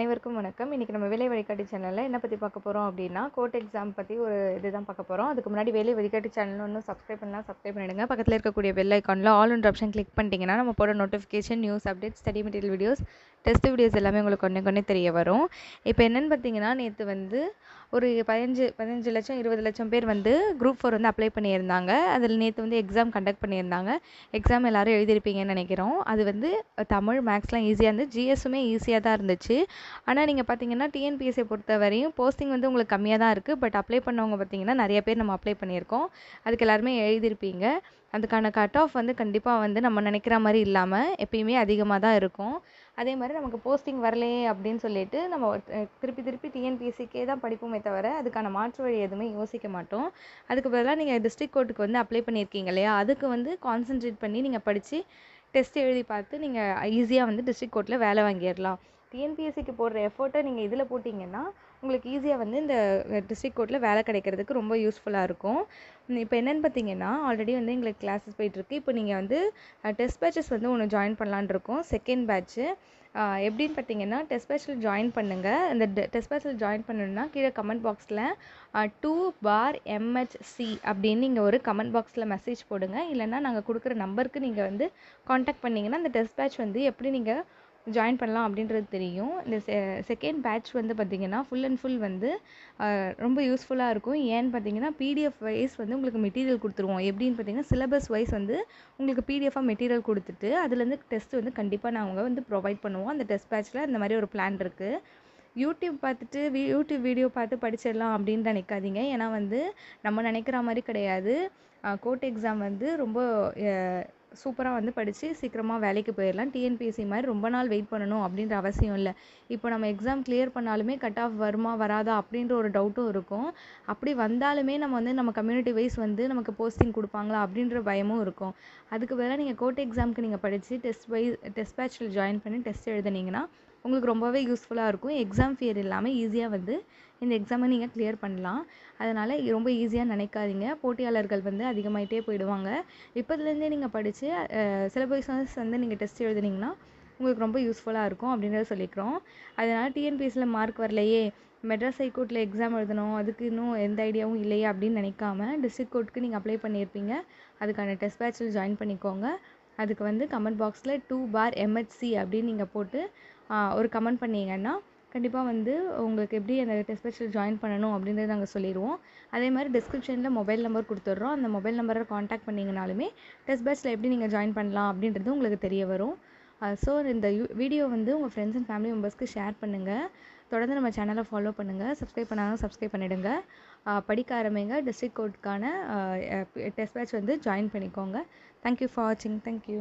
அனைவருக்கும் வணக்கம். இன்றைக்கி நம்ம வேலை வழிகாட்டி சேனலில் என்ன பற்றி பார்க்க போகிறோம் அப்படின்னா கோர்ட் எக்ஸாம் பற்றி ஒரு இதுதான் பார்க்க போகிறோம் அதுக்கு முன்னாடி வேலை வழிகாட்டி சேனல் ஒன்றும் சப்ஸ்கிரைப் பண்ணலாம் சப்ஸ்கிரைப் பண்ணிடுங்க. பக்கத்தில் இருக்கக்கூடிய பெல் ஐக்கானில் ஆல் ஒன்ற ஆப்ஷன் கிளிக் பண்ணிட்டீங்கன்னா நம்ம போட notification news update study material videos test videos எல்லாமே உங்களுக்கு ஒன்றே கொண்டே தெரிய வரும். இப்போ என்னென்னு பார்த்தீங்கன்னா நேற்று வந்து ஒரு பதினஞ்சு பதினஞ்சு லட்சம் இருபது லட்சம் பேர் வந்து குரூப் ஃபோர் வந்து அப்ளை பண்ணியிருந்தாங்க. அதில் நேற்று வந்து எக்ஸாம் கண்டக்ட் பண்ணியிருந்தாங்க. எக்ஸாம் எல்லாரும் எழுதியிருப்பீங்கன்னு நினைக்கிறோம். அது வந்து தமிழ் மேக்ஸ்லாம் ஈஸியாக இருந்து ஜிஎஸ்ஸுமே ஈஸியாக தான் இருந்துச்சு. ஆனால் நீங்கள் பார்த்தீங்கன்னா டிஎன்பிஎஸ்சியை பொறுத்த வரையும் போஸ்டிங் வந்து உங்களுக்கு கம்மியாக தான் இருக்குது பட் அப்ளை பண்ணவங்க பார்த்தீங்கன்னா நிறைய பேர் நம்ம அப்ளை பண்ணியிருக்கோம். அதுக்கு எல்லாருமே எழுதியிருப்பீங்க. அதுக்கான கட் ஆஃப் வந்து கண்டிப்பாக வந்து நம்ம நினைக்கிற மாதிரி இல்லாமல் எப்பயுமே அதிகமாக தான் இருக்கும். அதே மாதிரி நமக்கு போஸ்டிங் வரலையே அப்படின்னு சொல்லிட்டு நம்ம திருப்பி திருப்பி டிஎன்பிஎஸ்சிக்கே தான் படிப்போமே தவிர அதுக்கான மாற்று வழி எதுவுமே யோசிக்க மாட்டோம். அதுக்கு பதிலாக நீங்கள் டிஸ்ட்ரிக்ட் கோர்ட்டுக்கு வந்து அப்ளை பண்ணியிருக்கீங்க இல்லையா? அதுக்கு வந்து கான்சென்ட்ரேட் பண்ணி நீங்கள் படித்து டெஸ்ட் எழுதி பார்த்து நீங்கள் ஈஸியாக வந்து டிஸ்ட்ரிக்ட் கோர்ட்டில் வேலை வாங்கிடலாம். டிஎன்பிஎஸ்சிக்கு போடுற எஃபோர்ட்டை நீங்கள் இதில் போட்டிங்கன்னா உங்களுக்கு ஈஸியாக வந்து இந்த டிஸ்ட்ரிக்ட் கோர்ட்டில் வேலை கிடைக்கிறதுக்கு ரொம்ப யூஸ்ஃபுல்லாக இருக்கும். இப்போ என்னென்னு பார்த்தீங்கன்னா ஆல்ரெடி வந்து எங்களுக்கு கிளாஸஸ் போயிட்டுருக்கு இப்போ நீங்கள் வந்து டெஸ்ட் பேட்சஸ் வந்து ஒன்று ஜாயின் பண்ணலான்னு இருக்கோம். செகண்ட் பேட்ச்சு எப்படின்னு பார்த்தீங்கன்னா டெஸ்ட் பேச்சில் ஜாயின் பண்ணுங்கள் அந்த டெஸ்ட் பேச்சில் ஜாயின் பண்ணணுன்னா கீழே கமெண்ட் பாக்ஸில் டூ பார் எம்ஹெச்சி அப்படின்னு நீங்கள் ஒரு கமெண்ட் பாக்ஸில் மெசேஜ் போடுங்க. இல்லைன்னா நாங்கள் கொடுக்குற நம்பருக்கு நீங்கள் வந்து காண்டாக்ட் பண்ணிங்கன்னா அந்த டெஸ்ட் பேட்ச் வந்து எப்படி நீங்கள் ஜாயின் பண்ணலாம் அப்படின்றது தெரியும். இந்த செ செகண்ட் பேட்ச் வந்து பார்த்திங்கன்னா ஃபுல் அண்ட் ஃபுல் வந்து ரொம்ப யூஸ்ஃபுல்லாக இருக்கும். ஏன்னு பார்த்தீங்கன்னா பிடிஎஃப் வைஸ் வந்து உங்களுக்கு மெட்டீரியல் கொடுத்துருவோம். எப்படின்னு பார்த்தீங்கன்னா சிலபஸ் வைஸ் வந்து உங்களுக்கு பிடிஎஃபாக மெட்டீரியல் கொடுத்துட்டு அதுலேருந்து டெஸ்ட் வந்து கண்டிப்பாக நாங்கள் வந்து ப்ரொவைட் பண்ணுவோம். அந்த டெஸ்ட் பேட்ச்சில் இந்த மாதிரி ஒரு பிளான் இருக்குது யூடியூப் பார்த்துட்டு வீ யூடியூப் வீடியோ பார்த்து படிச்சிடலாம் அப்படின்னு நினைக்காதீங்க. ஏன்னா வந்து நம்ம நினைக்கிற மாதிரி கிடையாது. கோர்ட் எக்ஸாம் வந்து ரொம்ப சூப்பராக வந்து படித்து சீக்கிரமாக வேலைக்கு போயிடலாம் டிஎன்பிஎஸ்சி மாதிரி ரொம்ப நாள் வெயிட் பண்ணணும் அப்படின்ற அவசியம் இல்லை. இப்போ நம்ம எக்ஸாம் கிளியர் பண்ணாலுமே கட் ஆஃப் வருமா வராதா அப்படின்ற ஒரு டவுட்டும் இருக்கும். அப்படி வந்தாலுமே நம்ம வந்து நம்ம கம்யூனிட்டி வைஸ் வந்து நமக்கு போஸ்டிங் கொடுப்பாங்களா அப்படின்ற பயமும் இருக்கும். அதுக்கு பதிலாக நீங்கள் கோர்ட் எக்ஸாமுக்கு நீங்கள் படித்து டெஸ்ட் வைஸ் டெஸ்ட் பேட்சில் ஜாயின் பண்ணி டெஸ்ட் எழுதுனீங்கன்னா உங்களுக்கு ரொம்பவே யூஸ்ஃபுல்லாக இருக்கும். எக்ஸாம் ஃபியர் இல்லாமல் ஈஸியாக வந்து இந்த எக்ஸாமை நீங்கள் கிளியர் பண்ணலாம். அதனால் ரொம்ப ஈஸியாக நினைக்காதீங்க. போட்டியாளர்கள் வந்து அதிகமாகிட்டே போயிடுவாங்க. இப்போதுலேருந்தே நீங்கள் படித்து சிலபஸ் வந்து நீங்கள் டெஸ்ட் எழுதுனீங்கன்னா உங்களுக்கு ரொம்ப யூஸ்ஃபுல்லாக இருக்கும் அப்படின்றத சொல்லிக்கிறோம். அதனால் டிஎன்பிஎஸ்சியில் மார்க் வரலையே மெட்ராஸ் ஹைகோர்ட்டில் எக்ஸாம் எழுதணும் அதுக்கு இன்னும் எந்த ஐடியாவும் இல்லையே அப்படின்னு நினைக்காம டிஸ்ட்ரிக்ட் கோர்ட்டுக்கு நீங்கள் அப்ளை பண்ணியிருப்பீங்க. அதுக்கான டெஸ்ட் பேட்சில் ஜாயின் பண்ணிக்கோங்க. அதுக்கு வந்து கமெண்ட் பாக்ஸில் டூ பார் எம்ஹெச்சி அப்படின்னு நீங்கள் போட்டு ஒரு கமெண்ட் பண்ணீங்கன்னா கண்டிப்பாக வந்து உங்களுக்கு எப்படி அந்த டெஸ்ட் பேட்சில் ஜாயின் பண்ணணும் அப்படின்றத நாங்கள் சொல்லிடுவோம் அதே மாதிரி டிஸ்கிரிப்ஷனில் மொபைல் நம்பர் கொடுத்துட்றோம். அந்த மொபைல் நம்பரை காண்டாக்ட் பண்ணிங்கனாலுமே டெஸ்ட் பேட்சில் எப்படி நீங்கள் ஜாயின் பண்ணலாம் அப்படின்றது உங்களுக்கு தெரிய வரும். ஸோ இந்த வீடியோ வந்து உங்கள் ஃப்ரெண்ட்ஸ் அண்ட் ஃபேமிலி மெம்பர்ஸ்க்கு ஷேர் பண்ணுங்கள் தொடர்ந்து நம்ம சேனலை ஃபாலோ பண்ணுங்கள் சப்ஸ்கிரைப் பண்ணாலும் சப்ஸ்கிரைப் பண்ணிடுங்க. படிக்க ஆரம்பிங்க. டிஸ்ட்ரிக்ட் கோர்ட்டுக்கான டெஸ்ட் பேட்ச் வந்து ஜாயின் பண்ணிக்கோங்க. தேங்க்யூ ஃபார் வாட்சிங் தேங்க்யூ